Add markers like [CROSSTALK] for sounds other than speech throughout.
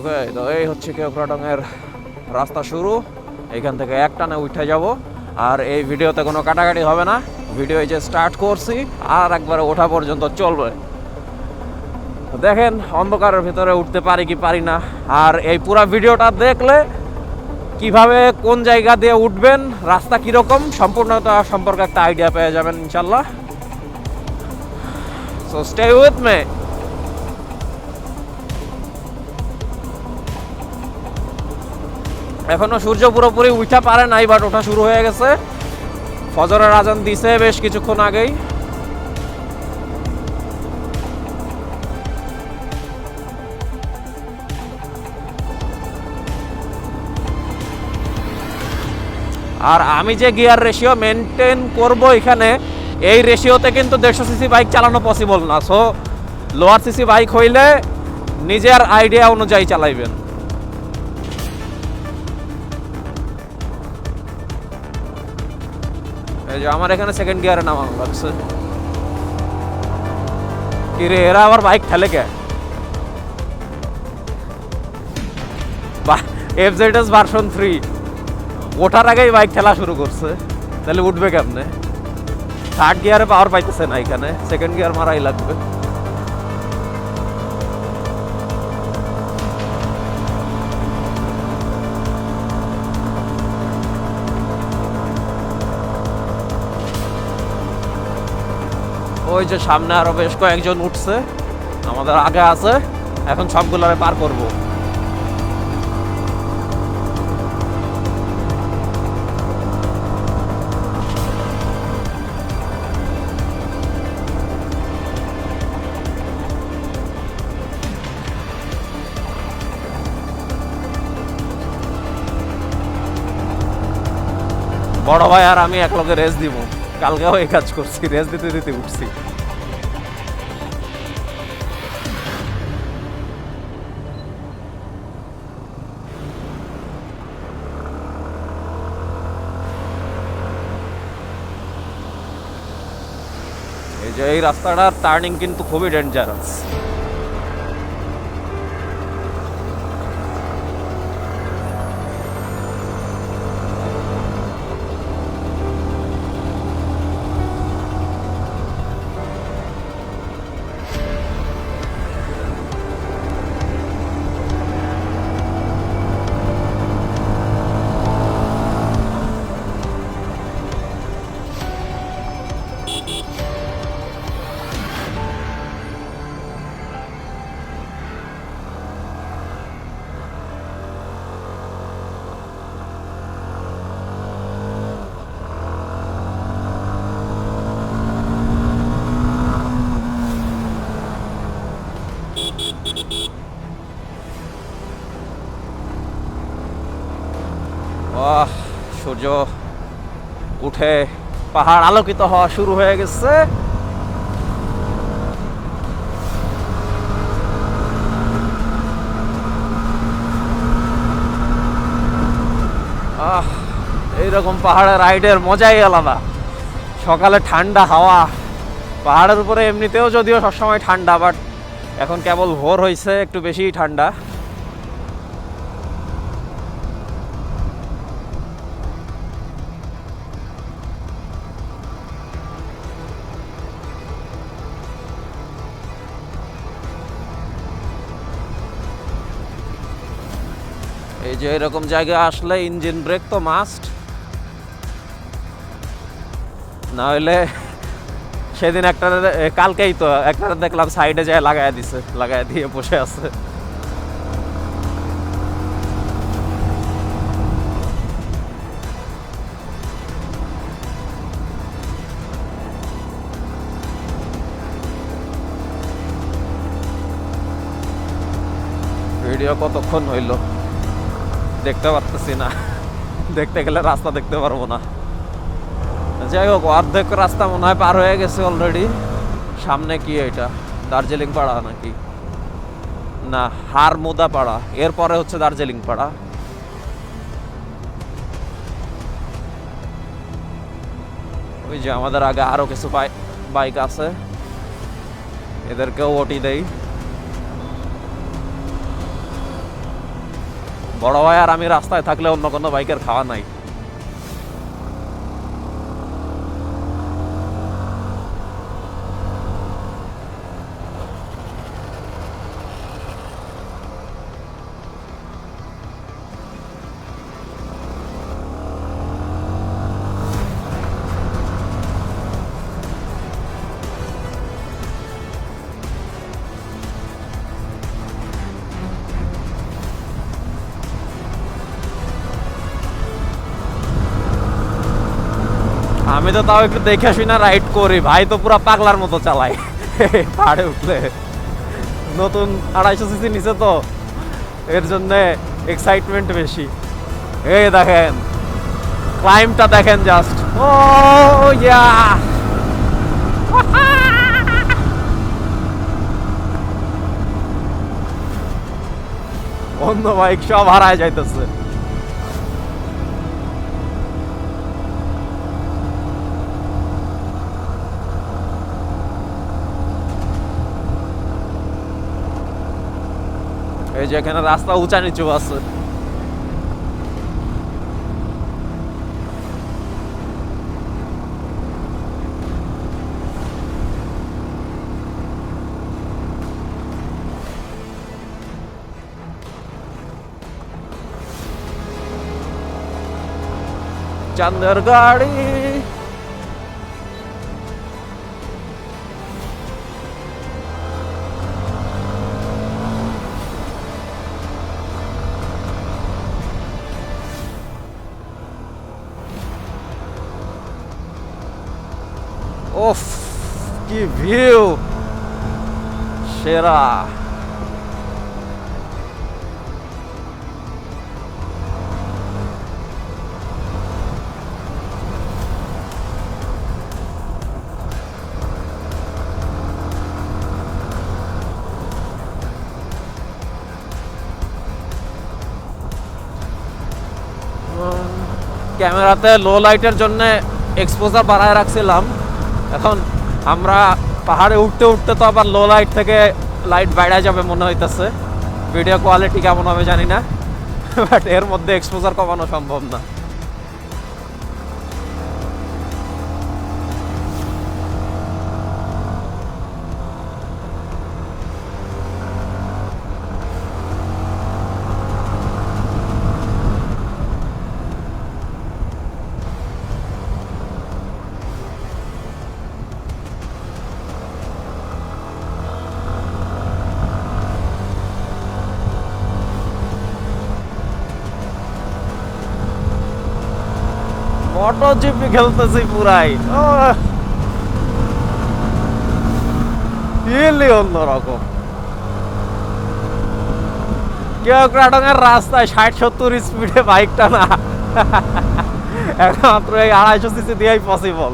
ওকে তো এই হচ্ছে কেওক্রাডংয়ের রাস্তা শুরু। এখান থেকে এক টানে উঠে যাব। আর এই ভিডিওতে কোনো কাটাকাটি হবে না। ভিডিও যে স্টার্ট করছি, আর একবারে ওঠা পর্যন্ত চলবে। দেখেন, অন্ধকারের ভিতরে উঠতে পারি কি পারি না। আর এই পুরো ভিডিওটা দেখলে কীভাবে কোন জায়গা দিয়ে উঠবেন, রাস্তা কীরকম, সম্পূর্ণতা সম্পর্কে একটা আইডিয়া পেয়ে যাবেন ইনশাল্লাহ সো স্টে উইথ মে এখনও সূর্য পুরোপুরি উঠা পারে নাই বাট ওঠা শুরু হয়ে গেছে। ফজরের আজান দিছে বেশ কিছুক্ষণ আগেই। আর আমি যে গিয়ার রেশিও মেনটেন করব এখানে, এই রেশিওতে কিন্তু দেড়শো সিসি বাইক চালানো পসিবল না। সো লোয়ার সিসি বাইক হইলে নিজের আইডিয়া অনুযায়ী চালাইবেন। আমার এখানে সেকেন্ড গিয়ারে নামানো লাগছে কি রে এরা আবার বাইক ঠেলে কে? F Z S version three ওঠার আগেই বাইক ঠেলা শুরু করছে। তাহলে উঠবে কেমনে? থার্ড গিয়ারে পাওয়ার পাইতেছে না এখানে। সেকেন্ড গিয়ার মারাই লাগবে। ওই যে সামনে আরও বেশ কয়েকজন উঠছে, আমাদের আগে আছে, এখন সবগুলারে পার করব। বড় ভাই আর আমি এক লগে রেস দিব। কালকেও এই কাজ করছি, রেস দিতে দিতে উঠছি। এই যে এই রাস্তাটার টার্নিং কিন্তু খুবই ডেঞ্জারাস সূর্য উঠে পাহাড় আলোকিত হওয়া শুরু হয়ে গেছে। আহ, এইরকম পাহাড়ের রাইডের মজাই আলাদা। সকালে ঠান্ডা হাওয়া, পাহাড়ের উপরে এমনিতেও যদিও সবসময় ঠান্ডা বাট এখন কেবল ভোর হয়েছে একটু বেশিই ঠান্ডা। এই যে এরকম জায়গায় আসলে ইঞ্জিন ব্রেক তো মাস্ট। না হলে সেদিন একটা কালকেই তো একটা দেখলাম সাইডে যায় লাগাই দিছে, লাগায় দিয়ে বসে আছে। ভিডিও কতক্ষণ হইল? দেখতে পারতেছি না। দেখতে গেলে রাস্তা দেখতে পারব না। যাই হোক, অর্ধেক রাস্তা মনে হয় পার হয়ে গেছে অলরেডি সামনে কি এটা? দার্জিলিং পাড়া নাকি? না, হারমোদা পাড়া। এরপরে হচ্ছে দার্জিলিং পাড়া। ওই যে আমাদের আগে আরও কিছু বাইক আছে। এদেরকেও ওটি দেই। বড় ভাই আর আমি রাস্তায় থাকলে অন্য কোনো বাইকের খাওয়া নাই। আমি তো তাও একটু দেখে শুনে রাইড করি। ভাই তো পুরো পাগলার মতো চালায়। [LAUGHS] পাহাড়ে উঠলে। নতুন আড়াইশো সিসি নিচে তো। এর জন্য এক্সাইটমেন্ট বেশি। এই দেখেন। ক্লাইমটা দেখেন জাস্ট ও, ইয়া। অন্য বাইক সব হারায় যাইতেছে। এই যে এখানে রাস্তা উঁচা নিচু আছে। চান্দের গাড়ি ওফ কি ভিউ সেরা ক্যামেরাতে লো লাইটের জন্য এক্সপোজার বাড়ায় রাখছিলাম এখন আমরা পাহাড়ে উঠতে উঠতে তো আবার লো লাইট থেকে লাইট বাইরে যাবে মনে হইতেছে। ভিডিও কোয়ালিটি কেমন হবে জানি না [LAUGHS] বাট এর মধ্যে এক্সপোজার কমানো সম্ভব না। মোটর জিপি খেলতেছি পুরাই। অন্যরকম কেউ ক্রাটনের রাস্তায় ষাট সত্তর স্পিডে বাইকটা না। একমাত্র এই আড়াইশো সিসি দিয়েই পসিবল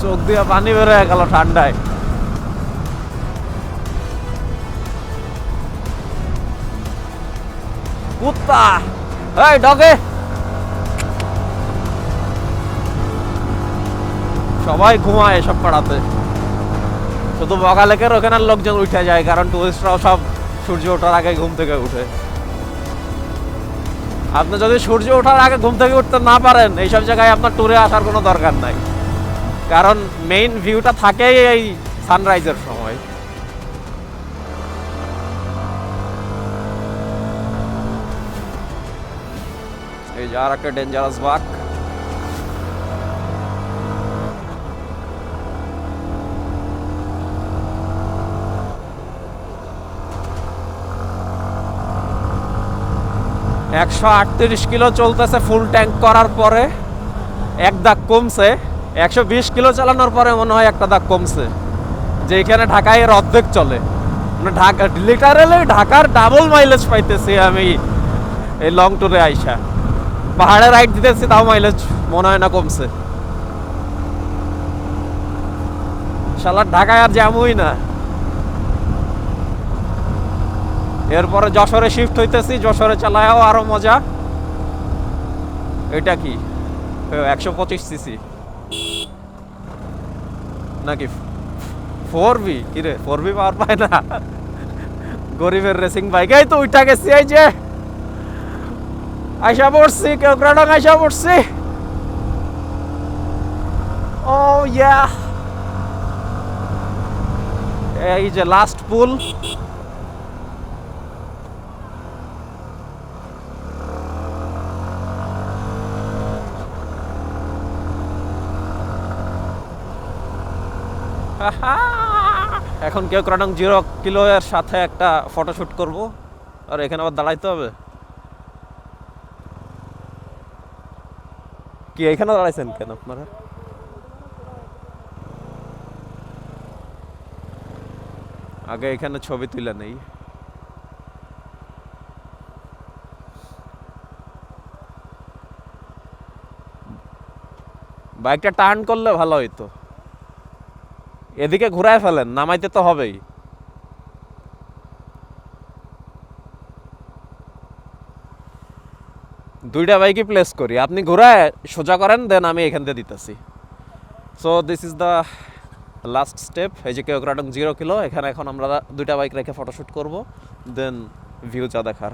চোখ দিয়ে পানি বেরোয় গেল ঠান্ডায়। কুত্তা! এই, ডগে। সবাই ঘুমায় এসব পাড়াতে শুধু বগালেকের ওখানের লোকজন উঠে যায়, কারণ টুরিস্টরাও সব সূর্য ওঠার আগে ঘুম থেকে উঠে। আপনি যদি সূর্য ওঠার আগে ঘুম থেকে উঠতে না পারেন, এইসব জায়গায় আপনার ট্যুরে আসার কোনো দরকার নাই। কারণ মেইন ভিউটা থাকেই এই সানরাইজের সময়। এই যে আর একটা ডেঞ্জারাস বাঘ একশো আটত্রিশ কিলো চলতেছে ফুল ট্যাঙ্ক করার পরে, এক দাগ কমছে। একশো বিশ কিলো চালানোর পরে মনে হয় একটা দাগ কমছে। যে এখানে ঢাকায় এর অর্ধেক চলে। মানে ঢাকা লিটারেলি ঢাকার ডাবল মাইলেজ পাইতেছি আমি এই লং ট্যুরে আইসা। পাহাড়ে রাইড দিতেছি, তাও মাইলেজ মনে হয় না কমছে। শালার ঢাকায় আর জ্যামই না। এরপরে যশোরে শিফট হইতেছি, যশোরে চালায়ও আরও মজা। এটা কি? একশো পঁচিশ সিসি নাকি ফোর বি কিরে, ফোর বি পাওয়ার পায় না। গরিবের রেসিং বাইক এই তো উঠা গেছি, এই যে। আইসা পড়ছি, কেউ ক্রাডং আইসা পড়ছি। ও ইয়া এই যে লাস্ট পুল এখন কেউ ক্রাডং জিরো কিলো এর সাথে একটা ফটোশুট করব। আর এখানে আবার দাঁড়াইতে হবে। কি, এখানে দাঁড়াইছেন কেন আপনারা? আগে এখানে ছবি তুলে নেই। বাইকটা টার্ন করলে ভালো হইতো। এদিকে ঘুরায় ফেলেন, নামাইতে তো হবেই। দুইটা বাইকই প্লেস করি। আপনি ঘোরায় সোজা করেন দেন আমি এখান থেকে দিতেছি। So this is the last step এই যে কেউ জিরো কিলো এখানে এখন আমরা দুইটা বাইক রেখে ফটোশ্যুট করব দেন ভিউ যা দেখার।